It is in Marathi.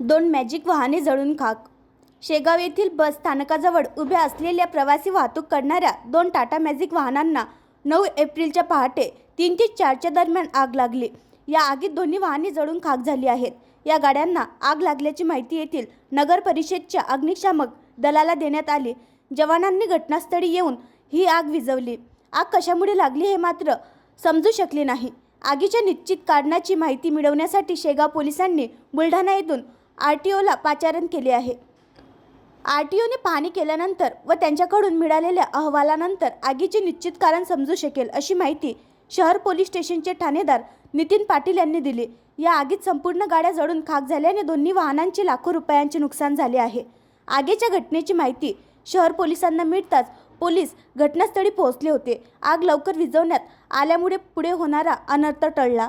दोन मॅजिक वाहने जळून खाक. शेगाव येथील बस स्थानकाजवळ उभ्या असलेल्या प्रवासी वाहतूक करणाऱ्या दोन टाटा मॅजिक वाहनांना नऊ एप्रिलच्या पहाटे तीन ते चारच्या दरम्यान आग लागली. या आगीत दोन्ही वाहने जळून खाक झाली आहेत. या गाड्यांना आग लागल्याची माहिती येथील नगर परिषदच्या अग्निशामक दलाला देण्यात आली. जवानांनी घटनास्थळी येऊन ही आग विझवली. आग कशामुळे लागली हे मात्र समजू शकले नाही. आगीच्या निश्चित कारणाची माहिती मिळवण्यासाठी शेगाव पोलिसांनी बुलढाणा येथून आर टी ओला पाचारण केले आहे. आर टी ओने पाहणी केल्यानंतर व त्यांच्याकडून मिळालेल्या अहवालानंतर आगीचे निश्चित कारण समजू शकेल अशी माहिती शहर पोलीस स्टेशनचे ठाणेदार नितीन पाटील यांनी दिली. या आगीत संपूर्ण गाड्या जळून खाक झाल्याने दोन्ही वाहनांचे लाखो रुपयांचे नुकसान झाले आहे. आगीच्या घटनेची माहिती शहर पोलिसांना मिळताच पोलीस घटनास्थळी पोहोचले होते. आग लवकर विझवण्यात आल्यामुळे पुढे होणारा अनर्थ टळला.